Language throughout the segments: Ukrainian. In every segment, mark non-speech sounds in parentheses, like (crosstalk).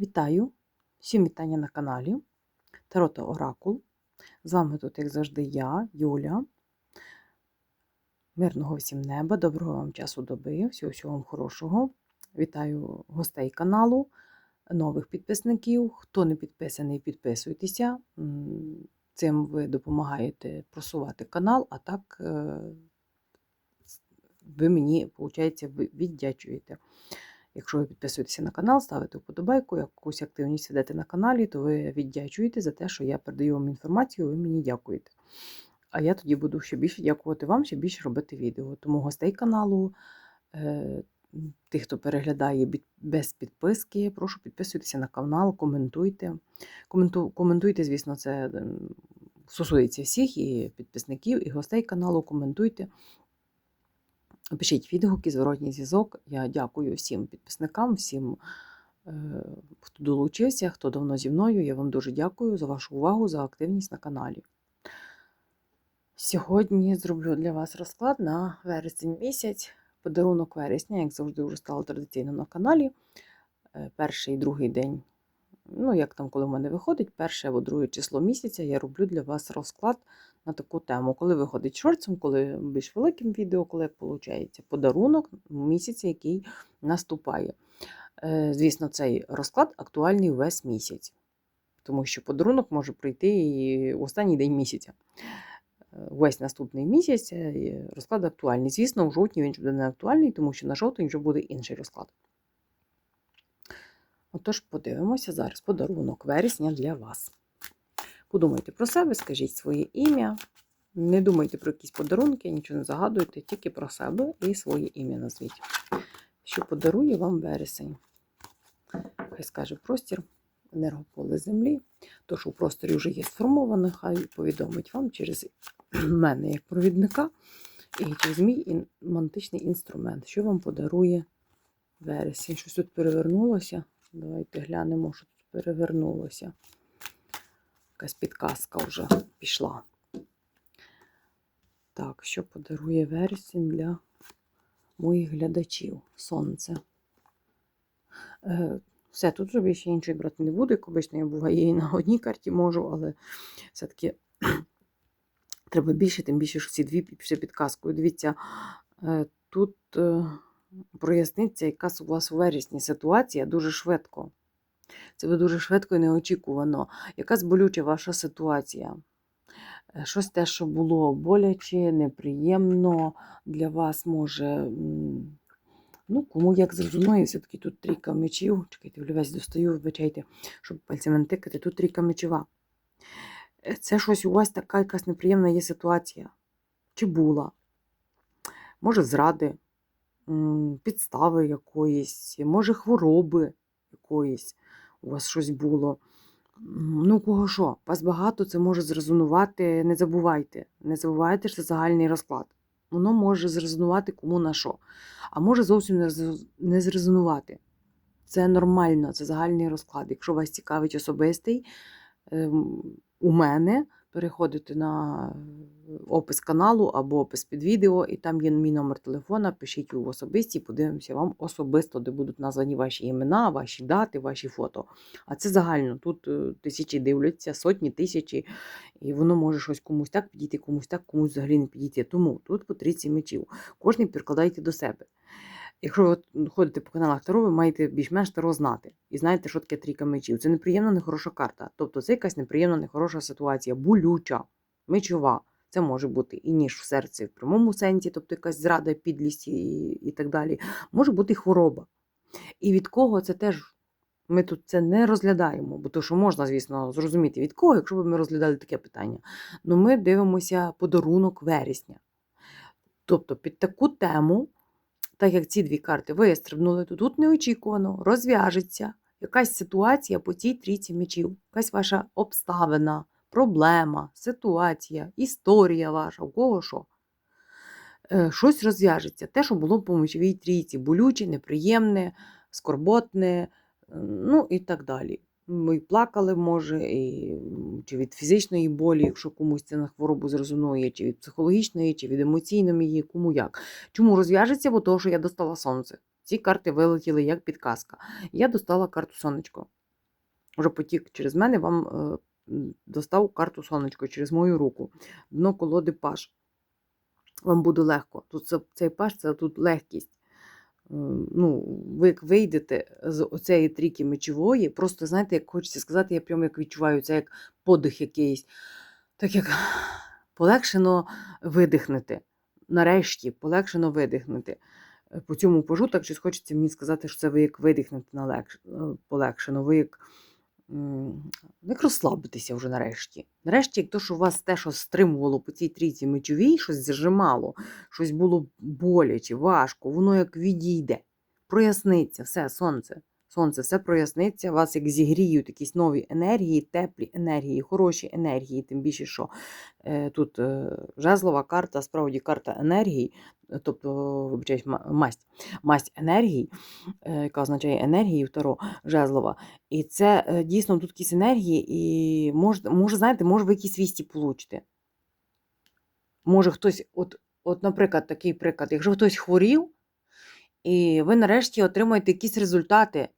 Вітаю! Всім вітання на каналі Тарота Оракул. З вами тут, як завжди, я, Юля. Мирного всім неба, доброго вам часу доби, всього всього вам хорошого. Вітаю гостей каналу, нових підписників. Хто не підписаний, підписуйтеся. Цим ви допомагаєте просувати канал, а так е, ви мені, виходить, віддячуєте. Якщо ви підписуєтеся на канал, ставите вподобайку, якусь активність ведете на каналі, то ви віддячуєте за те, що я передаю вам інформацію, ви мені дякуєте. А я тоді буду ще більше дякувати вам, ще більше робити відео. Тому гостей каналу, е, тих, хто переглядає без підписки, прошу підписуйтеся на канал, коментуйте. Коменту, коментуйте, звісно, це стосується всіх і підписників, і гостей каналу. Коментуйте. Пишіть відгуки, зворотній зв'язок. Я дякую всім підписникам, всім, е, хто долучився, хто давно зі мною. Я вам дуже дякую за вашу увагу, за активність на каналі. Сьогодні зроблю для вас розклад на вересень місяць. Подарунок вересня, як завжди, вже стало традиційно на каналі. Е, Перший і другий день, ну як там, коли в мене виходить, перше або друге число місяця, я роблю для вас розклад на таку тему. Коли виходить шорцем, коли більш великим відео, коли виходить, подарунок місяця, який наступає. Е, Звісно, цей розклад актуальний весь місяць, тому що подарунок може прийти і в останній день місяця. Е, Весь наступний місяць е, розклад актуальний. Звісно, у жовтні він буде не актуальний, тому що на жовтень вже буде інший розклад. Отож, подивимося зараз подарунок вересня для вас. Подумайте про себе, скажіть своє ім'я. Не думайте про якісь подарунки, нічого не загадуйте, тільки про себе і своє ім'я назвіть. Що подарує вам вересень? Хай скаже простір, енергополе землі. То, що в просторі вже є сформовано, хай повідомить вам через (clears throat) мене як провідника і через мій мантичний інструмент, що вам подарує вересень. Щось тут перевернулося. Давайте глянемо, що тут перевернулося. Якась підказка вже пішла. Так, що подарує вересень для моїх глядачів? Сонце. Е, все, тут вже більше іншої брати не буду. Як обично, я буває і на одній карті можу, але все-таки (clears throat) треба більше, тим більше, що ці дві пішли підказкою. Дивіться, е, тут е, проясниться якась у вас у вересні ситуація дуже швидко. Це буде дуже швидко і неочікувано. Якась болюча ваша ситуація. Е, Щось те, що було боляче, неприємно для вас може. Ну, кому як зрозуміє, все-таки тут трійка мечів. Чекайте, весь достаю, вибачайте, щоб пальцями тикати. Тут трійка мечова. Е, Це щось у вас така якась неприємна є ситуація. Чи була? Може, зради, підстави якоїсь, може, хвороби якоїсь у вас щось було. Ну, кого що? Вас багато, це може зрезонувати. Не забувайте. Не забувайте, що це загальний розклад. Воно може зрезонувати кому на що. А може зовсім не зрезонувати. Це нормально, це загальний розклад. Якщо вас цікавить особистий, ем, у мене переходите на опис каналу або опис під відео, і там є мій номер телефона. Пишіть у особисті, подивимося вам особисто, де будуть названі ваші імена, ваші дати, ваші фото. А це загально. Тут е, тисячі дивляться, сотні тисячі, і воно може щось комусь так підійти, комусь так, комусь взагалі не підійти. Тому тут по 30 мечів. Кожний прикладайте до себе. Якщо ви ходите по каналах Таро, ви маєте більш-менш Таро знати. І знаєте, що таке трійка мечів. Це неприємна, нехороша карта. Тобто це якась неприємна, нехороша ситуація, болюча, мечова. Це може бути і ніж в серці в прямому сенсі, тобто якась зрада, підлість і, і так далі. Може бути і хвороба. І від кого це теж ми тут це не розглядаємо, бо то, що можна, звісно, зрозуміти від кого, якщо б ми розглядали таке питання. Ну ми дивимося подарунок вересня. Тобто під таку тему, так як ці дві карти вистрибнули, то тут неочікувано розв'яжеться якась ситуація по цій трійці мечів, якась ваша обставина, проблема, ситуація, історія ваша, у кого що. Е, Щось розв'яжеться. Те, що було по мечовій трійці, болюче, неприємне, скорботне, е, ну і так далі. Ми плакали, може, і, чи від фізичної болі, якщо комусь це на хворобу зрезонує, чи від психологічної, чи від емоційної, кому як. Чому розв'яжеться? Бо того, що я достала сонце. Ці карти вилетіли як підказка. Я достала карту сонечко. Може, потік через мене вам е, достав карту сонечко через мою руку. Дно колоди паш. Вам буде легко. Тут це, цей паш це тут легкість. Ну, ви як вийдете з оцеї трійки мечової, просто знаєте, як хочеться сказати, я прямо як відчуваю це як подих якийсь. Так як полегшено видихнете. Нарешті полегшено видихнете. По цьому пожу, так щось хочеться мені сказати, що це ви як видихнете налегш... е, полегшено, ви як, як розслабитися вже нарешті. Нарешті, як то, що вас те, що стримувало по цій трійці мечовій, щось зажимало, щось було боляче, важко, воно як відійде. Проясниться, все, сонце. Сонце, все проясниться, вас як зігріють якісь нові енергії, теплі енергії, хороші енергії, тим більше, що е, тут е, жезлова карта, справді карта енергії, тобто, вибачаюсь, масть, масть енергій, е, яка означає енергії второ, жезлова. І це е, дійсно тут якісь енергії, і може, може, знаєте, може ви якісь вісті получите. Може хтось, от, от, наприклад, такий приклад, якщо хтось хворів, і ви нарешті отримаєте якісь результати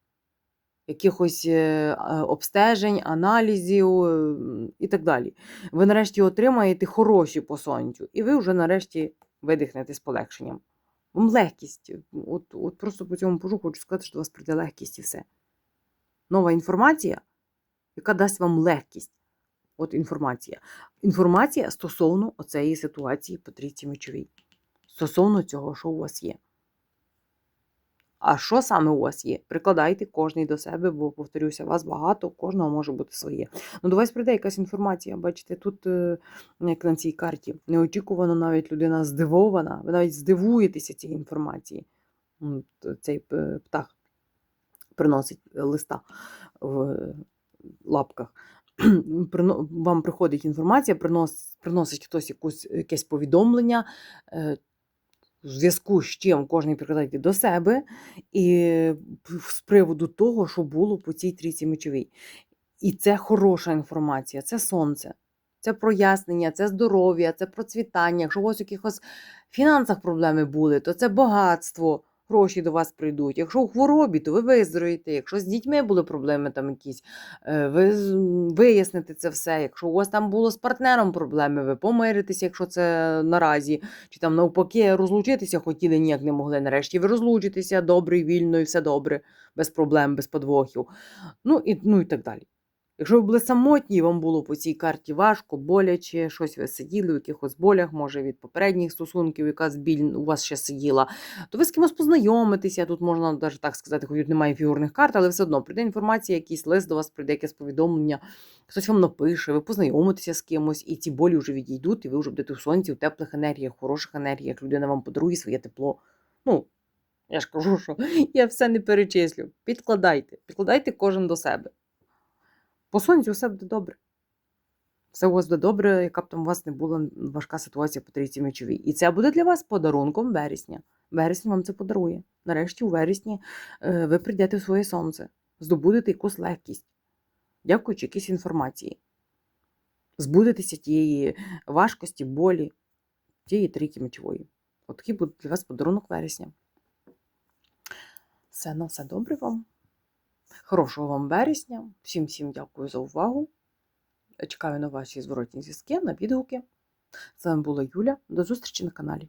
якихось е, обстежень, аналізів і так далі. Ви нарешті отримаєте хороші по сонцю, і ви вже нарешті видихнете з полегшенням. Вам легкість. От, от просто по цьому пожу хочу сказати, що до вас прийде легкість і все. Нова інформація, яка дасть вам легкість. От інформація. Інформація стосовно оцеї ситуації по трійці мечовій. Стосовно цього, що у вас є. А що саме у вас є? Прикладайте кожний до себе, бо, повторюся, вас багато, у кожного може бути своє. Ну, до вас прийде якась інформація. Бачите, тут, е, як на цій карті, неочікувано навіть людина здивована, ви навіть здивуєтеся цієї інформації. Цей е, птах приносить листа в лапках. (clears throat) Вам приходить інформація, приносить хтось якусь, якесь повідомлення. В зв'язку з чим кожен прикладайте до себе і з приводу того, що було по цій трійці мечовій. І це хороша інформація, це сонце, це прояснення, це здоров'я, це процвітання. Якщо у вас якихось фінансах проблеми були, то це багатство, гроші до вас прийдуть. Якщо у хворобі, то ви виздоровієте. Якщо з дітьми були проблеми там якісь, е, ви виясните це все. Якщо у вас там було з партнером проблеми, ви помиритеся, якщо це наразі чи там навпаки розлучитися хотіли, ніяк не могли. Нарешті ви розлучитеся добре, вільно, і все добре, без проблем, без подвохів. Ну і, ну і так далі. Якщо ви були самотні, і вам було по цій карті важко, боляче, щось ви сиділи в якихось болях, може від попередніх стосунків, якась біль у вас ще сиділа, то ви з кимось познайомитеся. Тут можна навіть так сказати, хоч немає фігурних карт, але все одно прийде інформація, якийсь лист до вас прийде якесь повідомлення, хтось вам напише, ви познайомитеся з кимось, і ці болі вже відійдуть, і ви вже будете в сонці, в теплих енергіях, в хороших енергіях, людина вам подарує своє тепло. Ну, я ж кажу, що (laughs) я все не перечислю. Підкладайте, підкладайте кожен до себе. По сонцю все буде добре. Все у вас буде добре, яка б там у вас не була важка ситуація по трійці мечовій. І це буде для вас подарунком вересня. Вересень вам це подарує. Нарешті, у вересні е, ви прийдете в своє сонце, здобудете якусь легкість, дякуючи якійсь інформації. Збудетеся тієї важкості, болі, тієї трійки мечової. От такий буде для вас подарунок вересня. Все, на все добре вам. Хорошого вам вересня. Всім всім дякую за увагу. Чекаю на ваші зворотні зв'язки, на відгуки. З вами була Юля. До зустрічі на каналі.